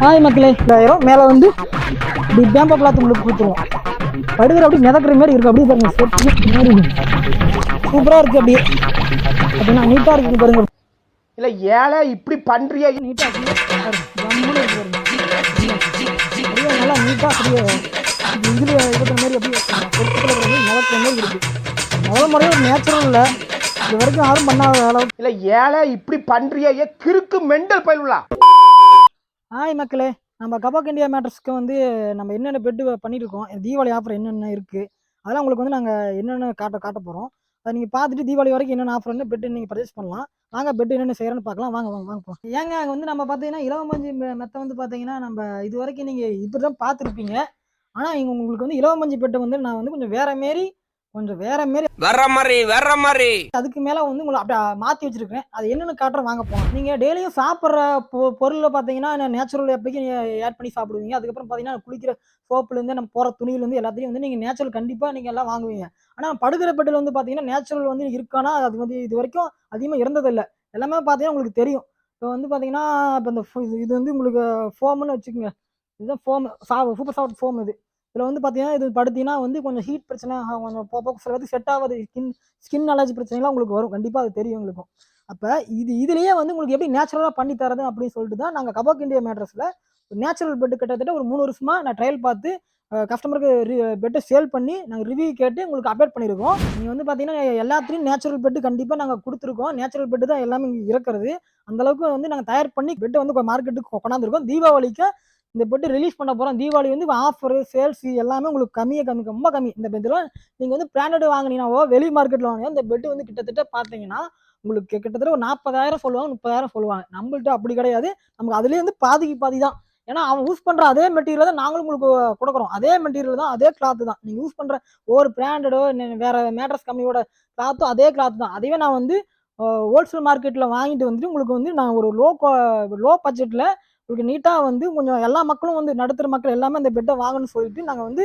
Hi மக்களே ஆயிரம் மேலே வந்து இப்படி பேம்பா பிளாத் உங்களுக்கு கொடுத்துருவோம். படுகிற அப்படி மிதக்கிற மாதிரி இருக்கு அப்படியே பாருங்க சூப்பராக இருக்கு. அப்படியே. அப்படின்னா நீட்டாக இருக்கு பாருங்க. இல்ல ஏழை இப்படி பண்றியா. நீட்டாக இருக்கு. பாருங்க. ஜம்முன்னு இருக்கு பாருங்க. அப்படியே நல்லா நீட்டாக அப்படியே இதில் இருக்கிற மாதிரி அப்படியே மிதக்கிற மாதிரி இருக்கு. முதல் முறையே ஒரு நேச்சுரல் இல்லை இது வரைக்கும் யாரும் பண்ணாத அளவுக்கு இல்ல ஏழை இப்படி பண்றியா. ஏ கிறுக்கு மெண்டல் பயிலுலா ஹாய் மக்களே நம்ம கபாக் இண்டியா மேட்டர்ஸ்க்கு வந்து நம்ம என்னென்ன பெட்டு பண்ணியிருக்கோம் தீபாவளி ஆஃபர் என்னென்ன இருக்குது அதெல்லாம் உங்களுக்கு வந்து நாங்கள் என்னென்ன காட்ட காட்ட போகிறோம் அதை நீங்கள் பார்த்துட்டு தீபாவளி வரைக்கும் என்னென்ன ஆஃபர்னு பெட்டு நீங்கள் பர்ச்சேஸ் பண்ணலாம். வாங்க பெட்டு என்னென்ன செய்கிறோன்னு பார்க்கலாம். வாங்க வாங்க வாங்க போகலாம் ஏங்க அங்கே வந்து நம்ம பார்த்தீங்கன்னா இலவமஞ்சி மெ- மெத்தை வந்து பார்த்தீங்கன்னா நம்ம இது வரைக்கும் நீங்கள் இப்படி தான் பார்த்துருப்பீங்க. ஆனால் இங்கே உங்களுக்கு வந்து இலவமஞ்சி பெட்டை வந்து நான் வந்து கொஞ்சம் வேற மாரி கொஞ்சம் வேற மாரி வர்ற மாதிரி வர்ற மாதிரி அதுக்கு மேலே வந்து உங்களை அப்படியே மாற்றி வச்சிருக்கேன் அது என்னென்னு காட்டுற வாங்க போகலாம் நீங்கள் டெய்லியும் சாப்பிட்ற பொ பொருளில் பார்த்தீங்கன்னா நேச்சுரல் எப்படிக்கு நீங்கள் ஆட் பண்ணி சாப்பிடுவீங்க. அதுக்கப்புறம் பார்த்தீங்கன்னா குளிக்கிற சோப்புலேருந்து நம்ம போகிற துணியிலேருந்து எல்லாத்தையும் வந்து நீங்கள் நேச்சுரல் கண்டிப்பாக நீங்கள் எல்லாம் வாங்குவீங்க. ஆனால் படுகிற பெட்டில் வந்து பார்த்தீங்கன்னா நேச்சுரல் வந்து இருக்கானா அது வந்து இது வரைக்கும் அதிகமாக இருந்ததில்லை. எல்லாமே பார்த்தீங்கன்னா உங்களுக்கு தெரியும். இப்போ வந்து பார்த்தீங்கன்னா இப்போ இந்த இது வந்து உங்களுக்கு ஃபோம்னு வச்சுக்கோங்க. இதுதான் ஃபோம் சா சூப்பர் சாஃப்ட் ஃபோம் இது. இதில் வந்து பார்த்தீங்கன்னா இது படுத்தினா வந்து கொஞ்சம் ஹீட் பிரச்சனை ஆகும், கொஞ்சம் போக போக சில செட் ஆகாது. ஸ்கின் ஸ்கின் அலர்ஜி பிரச்சனைலாம் உங்களுக்கு வரும். கண்டிப்பாக அது தெரியும் உங்களுக்கும். அப்போ இது இதுலேயே வந்து உங்களுக்கு எப்படி நேச்சுரலாக பண்ணி தரது அப்படின்னு சொல்லிட்டு தான் நாங்கள் கபாக் இண்டியா மேட்ரஸில் நேச்சுரல் பெட்டு கிட்டத்தட்ட ஒரு மூணு வருஷமாக நான் ட்ரையல் பார்த்து கஸ்டமருக்கு பெட்டை சேல் பண்ணி நாங்கள் ரிவ்யூ கேட்டு உங்களுக்கு அப்டேட் பண்ணியிருக்கோம் நீங்கள் வந்து பார்த்தீங்கன்னா எல்லாத்துலேயும் நேச்சுரல் பெட்டு கண்டிப்பாக நாங்கள் கொடுத்துருக்கோம். நேச்சுரல் பெட்டு தான் எல்லாமே இங்கே இருக்கிறது. அந்தளவுக்கு வந்து நாங்கள் தயார் பண்ணி பெட்டை வந்து மார்க்கெட்டுக்கு கொண்டாந்துருக்கோம். தீபாவளிக்கு இந்த பெட்டு ரிலீஸ் பண்ண போகிறோம் தீபாவளி வந்து ஆஃபர் சேல்ஸ் எல்லாமே உங்களுக்கு கம்மியாக கம்மி ரொம்ப கம்மி. இந்த பெட்டில் நீங்கள் வந்து பிராண்டட் வாங்கினீங்கன்னாவோ வெளி மார்க்கெட்டில் வாங்கினா இந்த பெட்டு வந்து கிட்டத்தட்ட பார்த்தீங்கன்னா உங்களுக்கு கிட்டத்தட்ட ஒரு நாற்பதாயிரம் சொல்லுவாங்க முப்பதாயிரம் சொல்லுவாங்க. நம்மள்ட்ட அப்படி கிடையாது. நமக்கு அதுலேயே வந்து பாதிக்கு பாதி தான். ஏன்னா அவன் யூஸ் பண்ணுற அதே மெட்டீரியல் தான் நாங்களும் உங்களுக்கு கொடுக்குறோம். அதே மெட்டீரியல் தான் அதே கிளாத்து தான். நீங்கள் யூஸ் பண்ணுற ஒவ்வொரு பிராண்டடோ வேற மேட்ரஸ் கம்பெனியோட கிளாத்தும் அதே கிளாத் தான். அதையே நான் வந்து ஹோல்சேல் மார்க்கெட்டில் வாங்கிட்டு வந்துட்டு உங்களுக்கு வந்து நான் ஒரு லோ லோ பட்ஜெட்டில் உங்களுக்கு நீட்டாக வந்து கொஞ்சம் எல்லா மக்களும் வந்து நடுத்தர மக்கள் எல்லாமே அந்த பெட்டை வாங்கணும்னு சொல்லிட்டு நாங்கள் வந்து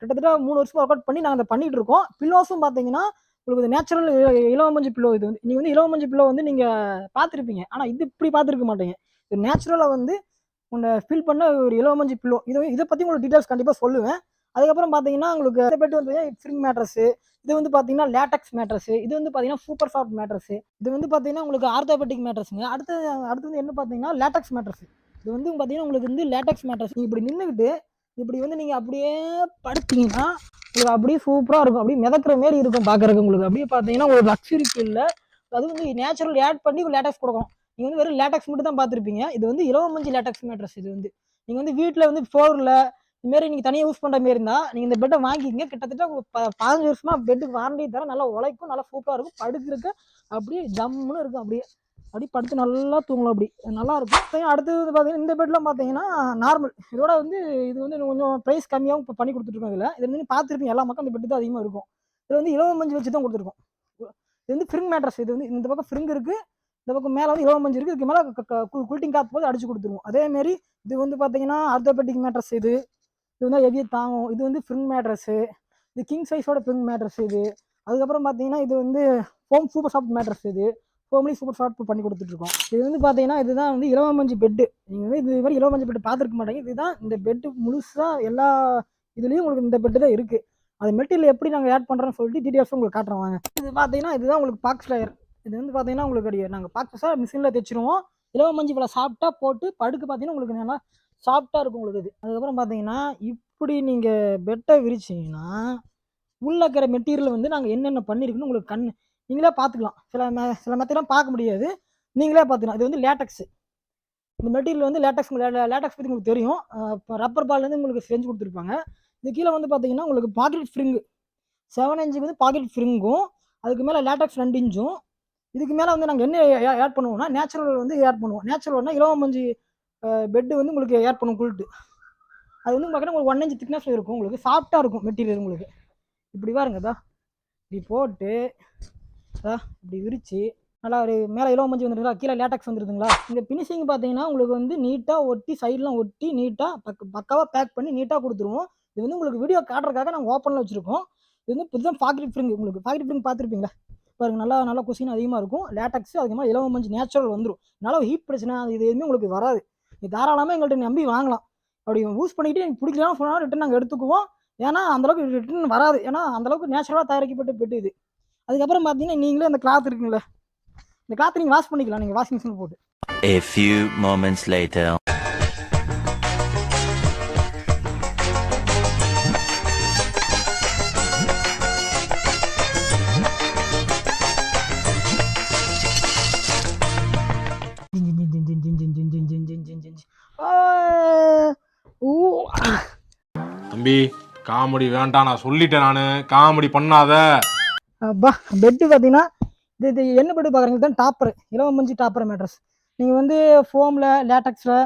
கிட்டத்தட்ட மூணு வருஷம் ஒர்க் அவுட் பண்ணி நாங்கள் அதை பண்ணிட்டு இருக்கோம். பில்லோஸும் பார்த்தீங்கன்னா உங்களுக்கு நேச்சுரல் இளவமஞ்சி பில்லோ இது வந்து நீங்கள் வந்து இளவமஞ்சி பில்லோ வந்து நீங்கள் பார்த்துருப்பீங்க ஆனால் இது இப்படி பார்த்துருக்க மாட்டீங்க. இது நேச்சுரலாக வந்து உன்னை ஃபில் பண்ண ஒரு இளவமஞ்சி பில்லோ இதை இதை பற்றி உங்களுக்கு டீட்டெயில்ஸ் கண்டிப்பாக சொல்லுவேன். அதுக்கப்புறம் பார்த்தீங்கன்னா உங்களுக்கு இந்த பெட்டு வந்து ஸ்ப்ரிங் மேட்ரஸு இது வந்து பார்த்தீங்கன்னா லேட்டக்ஸ் மேட்ரஸ் இது வந்து பார்த்தீங்கன்னா சூப்பர் சாஃப்ட் மேட்ரஸ் இது வந்து பார்த்தீங்கன்னா உங்களுக்கு ஆர்த்தோபெட்டிக் மேட்ரஸுங்க அடுத்து அடுத்து வந்து என்ன பார்த்தீங்கன்னா லேட்டக்ஸ் மேட்ரஸ் இது வந்து பார்த்தீங்கன்னா உங்களுக்கு வந்து லேட்டக்ஸ் மேட்ரஸ் இப்படி நின்றுக்கிட்டு இப்படி வந்து நீங்கள் அப்படியே படுத்தீங்கன்னா உங்களுக்கு அப்படியே சூப்பராக இருக்கும். அப்படியே மிதக்கிற மாரி இருக்கும் பார்க்குறதுக்கு உங்களுக்கு. அப்படியே பார்த்தீங்கன்னா ஒரு லக்ஸுரி ஃபீல்டில் அது வந்து நேச்சுரல் ஆட் பண்ணி லேட்டக்ஸ் கொடுக்கும் நீங்கள் வந்து வெறும் லேட்டக்ஸ் மட்டும் தான் பார்த்துருப்பீங்க இது வந்து இலவமஞ்சி லேட்டக்ஸ் மேட்ரஸ் இது வந்து. நீங்கள் வந்து வீட்டில் வந்து ஃப்ளோரில் இதுமாரி நீங்கள் தனியாக யூஸ் பண்ணுற மாரி இருந்தால் நீங்கள் இந்த பெட்டை வாங்கிக்கிங்க. கிட்டத்தட்ட ஒரு ப பதினஞ்சு வருஷமாக பெட்டுக்கு வாரண்டி தர நல்லா உழைக்கும் நல்லா சூப்பராக இருக்கும். படுக்கிறதுக்கு அப்படியே ஜம்முன்னு இருக்கும் அப்படியே. அப்படி படுத்து நல்லா தூங்கலாம் அப்படி. நல்லா இருக்கும். அடுத்தது வந்து பார்த்தீங்கன்னா இந்த பெட்லாம் பார்த்தீங்கன்னா நார்மல் இதோட வந்து இது வந்து கொஞ்சம் ப்ரைஸ் கம்மியாகவும் இப்போ பண்ணி கொடுத்துருக்கோம் இதில். இது வந்து பார்த்துருப்பீங்க எல்லா மக்களும் இந்த பெட்டு தான் அதிகமாக இருக்கும். இது வந்து இலவமஞ்சு வச்சு தான் கொடுத்துருக்கோம். இது வந்து ஃப்ரிங் மேட்ரஸ் இது வந்து இந்த பக்கம் ஃப்ரிங் இருக்குது இந்த பக்கம் மேலே வந்து இலவமஞ்சு இருக்குது இதுக்கு மேலே குல்ட்டிங் காற்று போது அடிச்சு கொடுத்துருவோம். அதேமாரி இது வந்து பார்த்தீங்கன்னா ஆர்த்தோபெட்டிக் மேட்ரஸ் இது. இது வந்து ஹெவியாக தாங்கும். இது வந்து ஃப்ரிங் மேட்ரஸு இது கிங் சைஸோட ஃப்ரிங் மேட்ரஸ் இது. அதுக்கப்புறம் பார்த்தீங்கன்னா இது வந்து ஹோம் சூப்பர் சாஃப்ட் மேட்ரஸ் இது. ஹோம்லேயும் சூப்பர் சாஃப்ட் பண்ணி கொடுத்துட்ருக்கோம். இது வந்து பார்த்தீங்கன்னா இதுதான் வந்து இலவமஞ்சி பெட்டு நீங்கள் வந்து இது மாதிரி இலவமஞ்சி பெட்டு பார்த்துருக்க மாட்டீங்க. இதுதான் இந்த பெட்டு முழுசாக எல்லா இதுலேயும் உங்களுக்கு இந்த பெட்டு தான் இருக்குது அது மெட்டீரியல் எப்படி நாங்கள் ஆட் பண்ணுறோன்னு சொல்லிட்டு டீட்டெயில்ஸும் உங்களுக்கு காட்டுறோம் வாங்க. இது பார்த்தீங்கன்னா இதுதான் உங்களுக்கு பாக்ஸ் லேயர் இது வந்து பார்த்தீங்கன்னா உங்களுக்கு அடியே நாங்கள் பாக்ஸாக மிஷினில் தைச்சிருவோம். இலவமஞ்சி இவ்வளோ சாப்பிட்டா போட்டு படுக்கு பார்த்தீங்கன்னா உங்களுக்கு நல்லா சாஃப்டாக இருக்கும் உங்களுக்கு இது அதுக்கப்புறம் பார்த்தீங்கன்னா இப்படி நீங்கள் பெட்டை விரிச்சிங்கன்னா உள்ளே இருக்கிற மெட்டீரியல் வந்து நாங்கள் என்னென்ன பண்ணியிருக்குன்னு உங்களுக்கு கண் நீங்களே பார்த்துக்கலாம் சில மெ சில மெத்தெல்லாம் பார்க்க முடியாது. நீங்களே பார்த்துக்கலாம் இது வந்து லேட்டக்ஸு இந்த மெட்டீரியல் வந்து லேட்டக்ஸ் லேட்டக்ஸ் பற்றி உங்களுக்கு தெரியும். இப்போ ரப்பர் பால்லேருந்து உங்களுக்கு செஞ்சு கொடுத்துருப்பாங்க. இது கீழே வந்து பார்த்தீங்கன்னா உங்களுக்கு பாக்கெட் ஃப்ரிங்கு செவன் இன்ச்சுக்கு வந்து பாக்கெட் ஃப்ரிங்கும் அதுக்கு மேலே லேட்டக்ஸ் ரெண்டு இன்ச்சும் இதுக்கு மேலே வந்து நாங்கள் என்ன ஆட் பண்ணுவோம்னா நேச்சுரல் வந்து ஆட் பண்ணுவோம். நேச்சுரல்னா இலவமஞ்சி பெட்டு வந்து உங்களுக்கு ஏர் பண்ணும் குளிட்டு அது வந்து பார்த்தீங்கன்னா உங்களுக்கு ஒன் இன்ச் திக்னஸில் இருக்கும். உங்களுக்கு சாஃப்டாக இருக்கும் மெட்டீரியல் உங்களுக்கு. இப்படி பாருங்கதா இப்படி போட்டு அதா இப்படி விரித்து நல்லா ஒரு மேலே இலவ மஞ்சள் வந்துருங்களா கீழே லேட்டக்ஸ் வந்துருதுங்களா? இந்த ஃபினிஷிங் பார்த்தீங்கன்னா உங்களுக்கு வந்து நீட்டாக ஒட்டி சைட்லாம் ஒட்டி நீட்டாக பக்க பக்காவாக பேக் பண்ணி நீட்டாக கொடுத்துருவோம். இது வந்து உங்களுக்கு வீடியோ காட்டுறதுக்காக நாங்கள் ஓப்பனில் வச்சுருக்கோம். இது வந்து புதுசாக பாக்கெட் ஃப்ரிங் உங்களுக்கு. பாக்கெட் ஃப்ரிங் பார்த்துருப்பீங்களா பாருங்க நல்லா நல்லா குசின் அதிகமாக இருக்கும். லேட்டக்ஸ் அதிகமாக இலவ மஞ்சள் நேச்சுரல் வந்துடும் நல்லா ஹீட் பிரச்சனை அது இது எதுவுமே உங்களுக்கு வராது. நீ தாராளமாக எங்கள்கிட்ட நம்பி வாங்கலாம். அப்படி யூஸ் பண்ணிக்கிட்டு எனக்கு பிடிக்கலாம் சொன்னால் ரிட்டன் நாங்கள் எடுத்துக்குவோம். ஏன்னா அந்தளவுக்கு ரிட்டன் வராது. ஏன்னா அந்தளவுக்கு நேச்சுரலாக தயாரிக்கப்பட்டு பெட்டு இது. அதுக்கப்புறம் பார்த்தீங்கன்னா நீங்களே அந்த கிளாத் இருக்குங்களே. இந்த கிளாத் நீங்கள் வாஷ் பண்ணிக்கலாம். நீங்கள் வாஷிங் மிஷினில் போட்டு. A few moments later. தம்பி. காமெடி வேண்டாம் நான் சொல்லிட்டேன் நான். காமெடி பண்ணாத. அப்பா பெட்டு பார்த்தீங்கன்னா இது இது என்ன பெட்டு பார்க்குறீங்க தான் டாப்பர் இலவ மஞ்சள் டாப்பர் மேட்ரஸ் நீங்கள் வந்து ஃபோமில் லேட்டக்ஸில்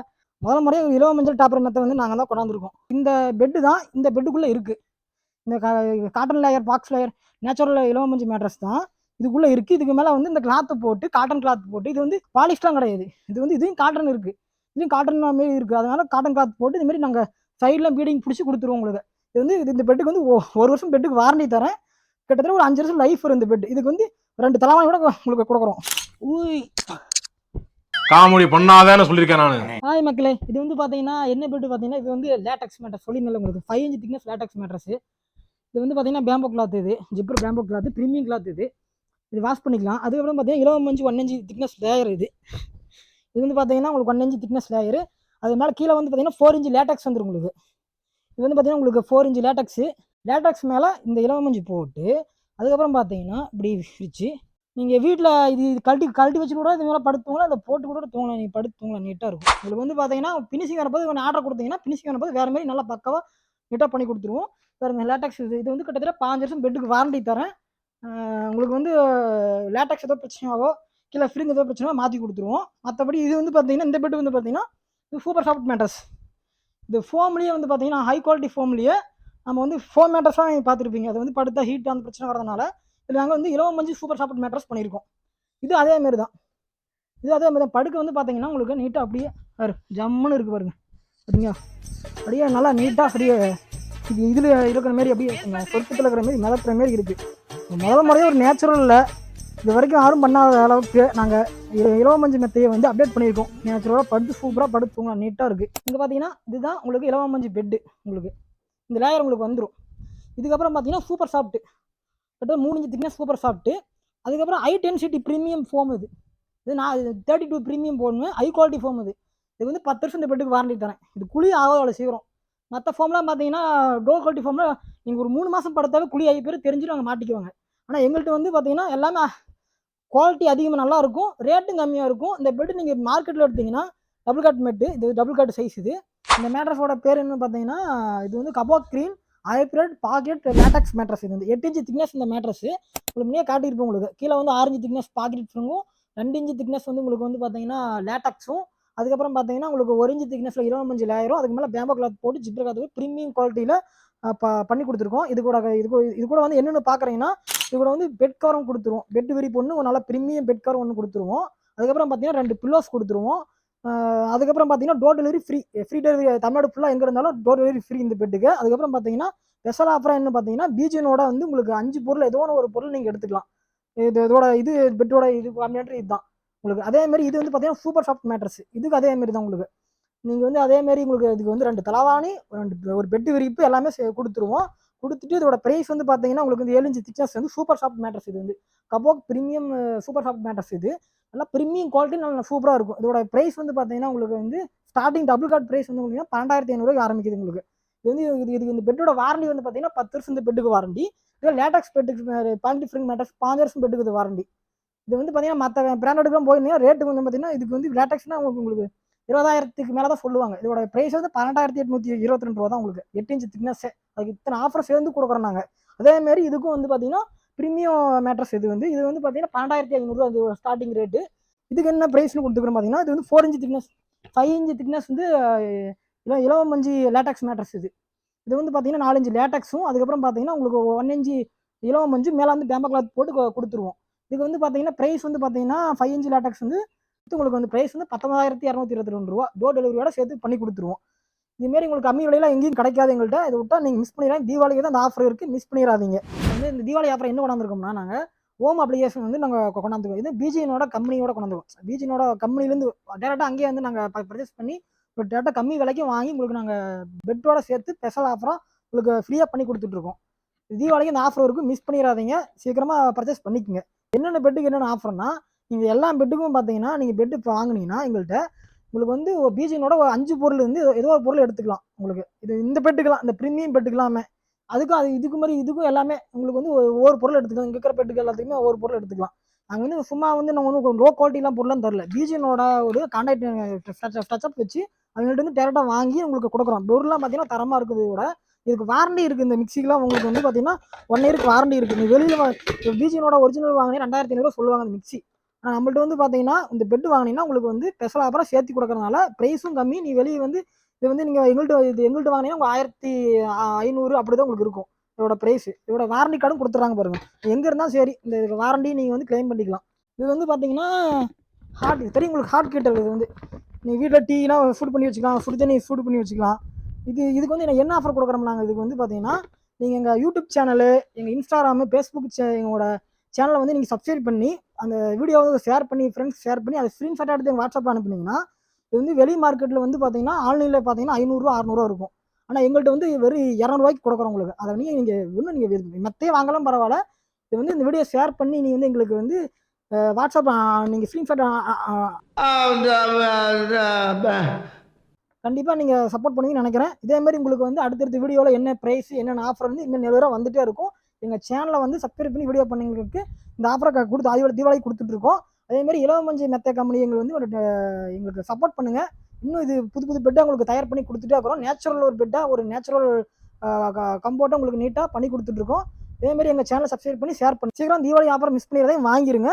முதல் முறையாக இலவ மஞ்சள் டாப்பர் மெத்தை வந்து நாங்கள் தான் கொண்டாந்துருக்கோம். இந்த பெட்டு தான் இந்த பெட்டுக்குள்ளே இருக்குது இந்த cotton layer box layer natural இலவ மஞ்சள் மேட்ரஸ் தான் இதுக்குள்ளே இருக்குது இதுக்கு மேலே வந்து இந்த கிளாத்து போட்டு காட்டன் கிளாத் போட்டு இது வந்து பாலிஷ்லாம் கிடையாது. இது வந்து இதுவும் காட்டன் இருக்குது இதுவும் காட்டன் மாரி இருக்குது அதனால காட்டன் கிளாத் போட்டு இதுமாரி நாங்கள் சைடில் பீடிங் பிடிச்சி கொடுத்துருவோம் உங்களுக்கு. இது வந்து இது இந்த பெட்டுக்கு வந்து ஒரு வருஷம் பெட்டுக்கு வாரண்டி தரேன். கிட்டத்தட்ட ஒரு அஞ்சு வருஷம் லைஃப் இந்த பெட் இதுக்கு வந்து ரெண்டு தலைவாணி கூட உங்களுக்கு கொடுக்குறோம். ஊய். காமெடி பண்ணாதேன்னு சொல்லியிருக்கேன் நானு. ஹாய் மக்களே இது வந்து பார்த்தீங்கன்னா என்ன பெட் பார்த்தீங்கன்னா இது வந்து லேட்டக்ஸ் மேட்ரஸ் சொல்லியிருந்தேன் உங்களுக்கு. Five inch thickness latex mattress இது வந்து பார்த்தீங்கன்னா பேம்போ கிளாத் இது. Zipper bamboo cloth premium cloth இது. இது வாஷ் பண்ணிக்கலாம். அதுக்கப்புறம் பார்த்தீங்கன்னா இலவம் மஞ்சு ஒன் இன்ச்சு திக்னஸ் லேயர் இது. இது வந்து பார்த்தீங்கன்னா உங்களுக்கு ஒன் இன்ச்சு திக்னஸ் லேயர் அது மேலே கீழே வந்து பார்த்தீங்கன்னா ஃபோர் இன்ச்சு லேட்டக்ஸ் வந்துடும் உங்களுக்கு. இது வந்து பார்த்தீங்கன்னா உங்களுக்கு ஃபோர் இன்ச்சு லேட்டக்ஸு லேட்டக்ஸ் மேலே இந்த இளவமஞ்சி போட்டு அதுக்கப்புறம் பார்த்தீங்கன்னா இப்படி விரிச்சு நீங்கள் வீட்டில் இது இது கழட்டி கழட்டி வச்சு கூட இது மேலே படுத்துவங்களா அதை போட்டு கூட தூங்கலாம் நீங்கள் படுத்து தூங்கலாம் நீட்டாக இருக்கும். உங்களுக்கு வந்து பார்த்தீங்கன்னா ஃபினிஷிங் வரப்போது கொஞ்சம் ஆர்டர் கொடுத்தீங்கன்னா ஃபினிஷிங் வரப்போது வேறு மாதிரி நல்லா பக்காவாக நீட்டாக பண்ணி கொடுத்துருவோம். பாருங்க லேட்டக்ஸ் இது இது வந்து கிட்டத்தட்ட பாஞ்சு வருஷம் பெட்டுக்கு வாரண்டி தரேன். உங்களுக்கு வந்து லேட்டக்ஸ் ஏதோ பிரச்சனையாவோ கீழே ஃப்ரிங் ஏதோ பிரச்சனையோ மாற்றி கொடுத்துருவோம். மற்றபடி இது வந்து பார்த்தீங்கன்னா இந்த பெட்டு வந்து பார்த்தீங்கன்னா இது சூப்பர் சாஃப்ட் மேட்டர்ஸ் இது ஃபோம்லேயே வந்து பார்த்தீங்கன்னா ஹை குவாலிட்டி ஃபோம்லேயே நம்ம வந்து ஃபோம் மேட்டர்ஸ்லாம் நீங்கள் பார்த்துருப்பீங்க. அது வந்து படுத்தா ஹீட் அந்த பிரச்சனை வரதுனால இதில் நாங்கள் வந்து இலவ மஞ்சள் சூப்பர் சாஃப்ட் மேட்ரஸ் பண்ணியிருக்கோம். இது அதேமாரி தான் இது அதே மாதிரி தான் படுக்க வந்து பார்த்தீங்கன்னா உங்களுக்கு நீட்டாக அப்படியே பாரு ஜம்முன்னு இருக்குது பாருங்க. சரிங்களா அப்படியே நல்லா நீட்டாக அப்படியே இது இதில் இருக்கிற மாதிரி அப்படியே சொர்க்கத்தில் இருக்கிற மாதிரி மிதக்கிற மாதிரி இருக்குது முதல் முறையே ஒரு நேச்சுரலில் இது வரைக்கும் யாரும் பண்ணாத அளவுக்கு நாங்கள் இலவ மஞ்சள் மெத்தையை வந்து அப்டேட் பண்ணியிருக்கோம். நேச்சுரலாக படுத்து சூப்பராக படுத்து தூங்கலாம் நீட்டாக இருக்குது இங்கே பார்த்தீங்கன்னா இதுதான் உங்களுக்கு இலவ மஞ்சள் பெட்டு உங்களுக்கு. இந்த லேயர் உங்களுக்கு வந்துடும் இதுக்கப்புறம் பார்த்தீங்கன்னா சூப்பர் சாஃப்ட்டு கிட்டத்தட்ட மூணு இன்ச்சு திக்னஸ் சூப்பர் சாஃப்ட்டு அதுக்கப்புறம் ஹை டென்சிட்டி ப்ரீமியம் ஃபோம் இது. இது நான் தேர்ட்டி டூ ப்ரீமியம் போடணும் ஹை குவாலிட்டி ஃபோம் இது. இது வந்து பத்து வருஷம் இந்த பெட்டுக்கு வாரண்டி தரேன். இது குழி ஆகாத அவ்வளோ சீக்கிரம் மற்ற ஃபோம்லாம் பார்த்தீங்கன்னா டோ குவாலிட்டி ஃபார்ம்லாம் நீங்கள் ஒரு மூணு மாதம் படுத்தாவே குழி ஆகி பேர் தெரிஞ்சுட்டு அவங்க மாட்டிக்குவாங்க. ஆனால் எங்கள்கிட்ட வந்து பார்த்தீங்கன்னா எல்லாமே குவாலிட்டி அதிகமாக நல்லா இருக்கும் ரேட்டும் கம்மியாக இருக்கும். இந்த பெட்டு நீங்கள் மார்க்கெட்டில் எடுத்தீங்கன்னா டபுள் காட் மெட்டு இது டபுள் காட் சைஸ் இது. இந்த மேட்ரஸோட பேர் என்னன்னு பார்த்தீங்கன்னா இது வந்து kapok green hybrid pocket latex mattress இது வந்து எட்டு இன்ச்சு திக்னஸ் இந்த மேட்ரஸ் உங்களுக்கு முன்னே காட்டியிருப்போம் உங்களுக்கு. கீழே வந்து ஆறு இன்ச்சு திக்னஸ் பாக்கெட் இருக்கும். ரெண்டு இன்ச்சு திக்னஸ் வந்து உங்களுக்கு வந்து பார்த்தீங்கன்னா லேட்டக்ஸும் அதுக்கப்புறம் பார்த்தீங்கன்னா உங்களுக்கு ஒரு இன்ச்சு திக்னஸில் இருபத்தஞ்சு லேயரும் அதுக்கு மேலே பேம்போ கிளாத் போட்டு ஜிப்பர் கிளாத் ப்ரீமியம் குவாலிட்டியில் பண்ணி கொடுத்துருக்கோம். இது கூட இது கூட இது கூட வந்து என்னென்னு பார்க்குறீங்கன்னா இது வந்து பெட் கவரும் கொடுத்துருவோம் பெட் விரிப்பு ஒன்று நல்லா ப்ரீமியம் பெட் கவர் ஒன்று கொடுத்துருவோம். அதுக்கப்புறம் பார்த்தீங்கன்னா ரெண்டு பில்லோஸ் கொடுத்துருவோம். அதுக்கப்புறம் பார்த்தீங்கன்னா door delivery free free delivery Tamil Nadu ஃபுல்லாக எங்கே இருந்தாலும் டோர் டெலிவரி ஃப்ரீ இந்த பெட்டுக்கு அதுக்கப்புறம் பார்த்தீங்கன்னா ஸ்பெஷல் ஆஃபராக என்ன பார்த்தீங்கன்னா பீஜனோட வந்து உங்களுக்கு அஞ்சு பொருள் ஏதோ ஒன்று ஒரு பொருள் நீங்கள் எடுத்துக்கலாம். இது இதோட இது பெட்டோட இது காம்பினேட்டர் இதுதான். உங்களுக்கு அதே மாதிரி இது வந்து பார்த்தீங்கன்னா சூப்பர் சாஃப்ட் மேட்ரஸ் இதுக்கு அதே மாதிரி தான் உங்களுக்கு. நீங்கள் வந்து அதே மாதிரி உங்களுக்கு இதுக்கு வந்து ரெண்டு தலவாணி ரெண்டு ஒரு பெட்டு விரிப்பு எல்லாமே சே- கொடுத்துருவோம். கொடுத்துட்டு இதோட ப்ரைஸ் வந்து பார்த்தீங்கன்னா உங்களுக்கு வந்து ஏழு இன்ச்சு திக்னஸ் வந்து சூப்பர் சாஃப்ட் மேட்ரஸ் இது வந்து. Kapok premium super soft mattress இது. நல்லா ப்ரீமியம் குவாலிட்டி நல்லா சூப்பராக இருக்கும். இதோட ப்ரைஸ் வந்து பார்த்தீங்கன்னா உங்களுக்கு வந்து ஸ்டார்டிங் டபுள் கார்ட் ப்ரைஸ் வந்து உங்களுக்கு பன்னெண்டாயிரத்தி ஐநூறுக்கு ஆரம்பிக்குது உங்களுக்கு. இது வந்து இது இது இந்த பெட்டோட வாரண்டி வந்து பார்த்தீங்கன்னா பத்து வருஷம் இந்த பெட்டுக்கு வாரண்டி இதில் லேட்டக்ஸ் பெட்டுக்கு பாண்டி ஃப்ரிங் மேட்டர்ஸ் பாஞ்சு வருஷம் பெட்டுக்கு இது வாரண்டி இது வந்து பார்த்தீங்கன்னா மற்ற பிராண்டடுக்குலாம் போயிருந்தீங்கன்னா ரேட்டு வந்து பார்த்தீங்கன்னா இதுக்கு வந்து லேட்டக்ஸ்னா உங்களுக்கு உங்களுக்கு இருபதாயிரத்துக்கு மேலே தான் சொல்லுவாங்க. இதோட ப்ரைஸ் வந்து பன்னெண்டாயிரத்தி எட்நூற்றி இருபத்தி ரெண்டு ரூபா தான் உங்களுக்கு. எட்டு இன்ச்சு திக்னஸ்ஸே அதுக்கு இத்தனை ஆஃபர் சேர்ந்து கொடுக்குறோம் நாங்கள் அதே மாதிரி இதுக்கும் வந்து பார்த்தீங்கன்னா ப்ரீமியம் மேட்ரஸ் இது வந்து இது வந்து பார்த்தீங்கன்னா பன்னெண்டாயிரத்தி ஐநூறுரூவா அது ஸ்டார்டிங் ரேட்டு இதுக்கு என்ன ப்ரைஸ்னு கொடுத்துக்கிறோம் பார்த்தீங்கன்னா இது வந்து four inch thickness five inch thickness வந்து இளம் இள இலவம் மஞ்சி லேட்டக்ஸ் மேட்ரஸ் இது. இது வந்து பார்த்தீங்கன்னா நாலஞ்சு லேட்டக்ஸும் அதுக்கப்புறம் பார்த்தீங்கன்னா உங்களுக்கு ஒன் இன்ச்சு இலவம் மஞ்சு மேலே வந்து பேம்பா கிளாத் போட்டு கொடுத்துருவோம். இதுக்கு வந்து பார்த்தீங்கன்னா ப்ரைஸ் வந்து பார்த்தீங்கன்னா ஃபைவ் இன்ச்சு லேட்டக்ஸ் வந்து உங்களுக்கு வந்து ப்ரைஸ் வந்து பத்தொன்பதாயிரத்தி இரநூத்தி இருபத்தி ரெண்டு ரூபா டோர் டெலிவரியோட சேர்த்து பண்ணி கொடுத்துருவோம். இதுமாரி உங்களுக்கு கம்மி விலையில எங்கேயும் கிடைக்காது எங்கள்கிட்ட இதை விட்டா நீங்கள் மிஸ் பண்ணிடலாம். தீபாவளிக்கு தான் இந்த ஆஃபர் இருக்குது மிஸ் பண்ணிடாதீங்க. வந்து இந்த தீபாவளி ஆஃபர் என்ன கொண்டாந்துருக்கோம்னா நாங்கள் ஹோம் அப்ளிகேஷன் வந்து நாங்கள் கொண்டாந்துருக்கோம். இது பிஜினோட கம்பெனியோட கொண்டாந்துருக்கோம். பிஜினோட கம்பெனிலேருந்து டேரெக்டாக அங்கேயே வந்து நாங்கள் பர்ச்சேஸ் பண்ணி ஒரு டேரெக்டாக கம்மி விலைக்கு வாங்கி உங்களுக்கு நாங்கள் பெட்டோட சேர்த்து ஸ்பெஷல் ஆஃபராக உங்களுக்கு ஃப்ரீயாக பண்ணி கொடுத்துட்ருக்கோம். தீபாவளிக்கு இந்த ஆஃபர் இருக்கும் மிஸ் பண்ணிடாதீங்க. சீக்கிரமாக பர்ச்சேஸ் பண்ணிக்கோங்க. என்னென்ன பெட்டுக்கு என்னென்ன ஆஃபர்னா நீங்கள் எல்லா பெட்டுக்கும் பார்த்தீங்கன்னா நீங்கள் பெட்டு இப்போ வாங்குனீங்கன்னா எங்கள்கிட்ட உங்களுக்கு வந்து பிஜினோட ஒரு அஞ்சு பொருள் வந்து ஏதோ- ஏதோ ஒரு பொருள் எடுத்துக்கலாம் உங்களுக்கு. இது இந்த பெட்டுக்கெல்லாம் இந்த ப்ரீமியம் பெட்டுக்கெல்லாமே. அதுக்கும் அது இதுக்கு மாதிரி இதுக்கும் எல்லாமே உங்களுக்கு வந்து ஒவ்வொரு பொருள் எடுத்துக்கலாம். இங்கே இருக்கிற பெட்டுக்கு எல்லாத்துக்குமே ஒவ்வொரு பொருள் எடுத்துக்கலாம். நாங்கள் வந்து சும்மா வந்து நாங்கள் ஒன்றும் லோ குவாலிட்டிலாம் பொருளாக தரல. பிஜினோட ஒரு கான்டாக்ட் டச்சப் வச்சு அவங்கள்ட்ட வந்து டேரெக்டாக வாங்கி உங்களுக்கு கொடுக்குறோம். பொருள்லாம் பார்த்தீங்கன்னா தரமாக இருக்குது கூட இதுக்கு வாரண்டி இருக்குது இந்த மிக்சிக்கெலாம் உங்களுக்கு வந்து பார்த்தீங்கன்னா ஒன் இயருக்கு வாரண்டி இருக்குது நீ வெளியில் பிஜினோட ஒரிஜினல் வாங்கினே ரெண்டாயிரத்தி ஐநூறுவா சொல்லுவாங்க அந்த மிக்சி. ஆனால் நம்மள்ட்ட வந்து பார்த்தீங்கன்னா இந்த பெட் வாங்கினீங்கன்னா உங்களுக்கு வந்து ஸ்பெஷல் ஆஃபராக சேர்த்து கொடுக்கறதுனால ப்ரைஸும் கம்மி. நீ வெளியே வந்து இது வந்து நீங்கள் எங்கள்கிட்ட இது எங்கள்கிட்ட வாங்கினீங்கன்னா உங்கள் ஆயிரத்தி ஐநூறு அப்படி தான் உங்களுக்கு இருக்கும் இதோட ப்ரைஸ் இதோட வாரண்டி கார்டும் கொடுத்துட்றாங்க பாருங்கள் எங்கே இருந்தாலும் சரி இந்த வாரண்டி நீங்கள் வந்து க்ளைம் பண்ணிக்கலாம். இது வந்து பார்த்தீங்கன்னா ஹாட் தெரியும் உங்களுக்கு ஹாட் கீட்டர் இது வந்து. நீ வீட்டில் டீனா ஃபுட் பண்ணி வச்சுக்கலாம் சுடு தண்ணி சூடு பண்ணி வச்சுக்கலாம். இது இதுக்கு வந்து என்ன ஆஃபர் கொடுக்குறோம் நாங்கள் இதுக்கு வந்து பார்த்தீங்கன்னா நீங்கள் எங்கள் யூடியூப் சேனலு எங்கள் இன்ஸ்டாகிராமு ஃபேஸ்புக் சே எங்களோட சேனலை வந்து நீங்கள் சப்ஸ்கிரைப் பண்ணி அந்த வீடியோவை வந்து ஷேர் பண்ணி ஃப்ரெண்ட்ஸ் ஷேர் பண்ணி அதை ஸ்க்ரீன்ஷாட் எடுத்து எங்கள் வாட்ஸ்அப் அனுப்புனீங்கன்னா இது வந்து வெளி மார்க்கெட்டில் வந்து பார்த்தீங்கன்னா ஆன்லைனில் பார்த்தீங்கன்னா ஐநூறுரூவா அறநூறுவா இருக்கும். ஆனால் எங்கள்கிட்ட வந்து வெறும் இரநூறுவாய்க்கு கொடுக்குறோம் உங்களுக்கு. அதை நீங்கள் நீங்கள் இன்னும் நீங்கள் மெத்தையே வாங்கலாம் பரவாயில்ல. இது வந்து இந்த வீடியோ ஷேர் பண்ணி நீங்கள் வந்து எங்களுக்கு வந்து வாட்ஸ்அப் நீங்கள் ஸ்க்ரீன்ஷாட் கண்டிப்பாக நீங்கள் சப்போர்ட் பண்ணுவீங்கன்னு நினைக்கிறேன். இதே மாதிரி உங்களுக்கு வந்து அடுத்தடுத்த வீடியோவில் என்ன ப்ரைஸ் என்னென்ன ஆஃபர் வந்து இன்னும் நிலவரம் வந்துட்டே இருக்கும். எங்கள் சேனலை வந்து சப்ஸ்கிரைப் பண்ணி வீடியோ பண்ணவங்களுக்கு இந்த ஆஃபரை கொடுத்து தீபாவளி தீபாவளி கொடுத்துட்ருக்கோம். அதேமாதிரி இளவமஞ்சி மெத்த கம்பெனி எங்களுக்கு வந்து எங்களுக்கு சப்போர்ட் பண்ணுங்கள் இன்னும் இது புது புது பெட்டாக உங்களுக்கு தயார் பண்ணி கொடுத்துட்டே இருக்கிறோம். நேச்சுரல் ஒரு பெட்டாக ஒரு நேச்சுரல் கம்போர்ட்டை உங்களுக்கு நீட்டாக பண்ணி கொடுத்துட்ருக்கோம். அதே மாதிரி எங்கள் சேனலை சப்ஸ்கிரைப் பண்ணி ஷேர் பண்ணி சீக்கிரம் தீபாவளி ஆஃபர் மிஸ் பண்ணிடுறதையும் வாங்கிருங்க.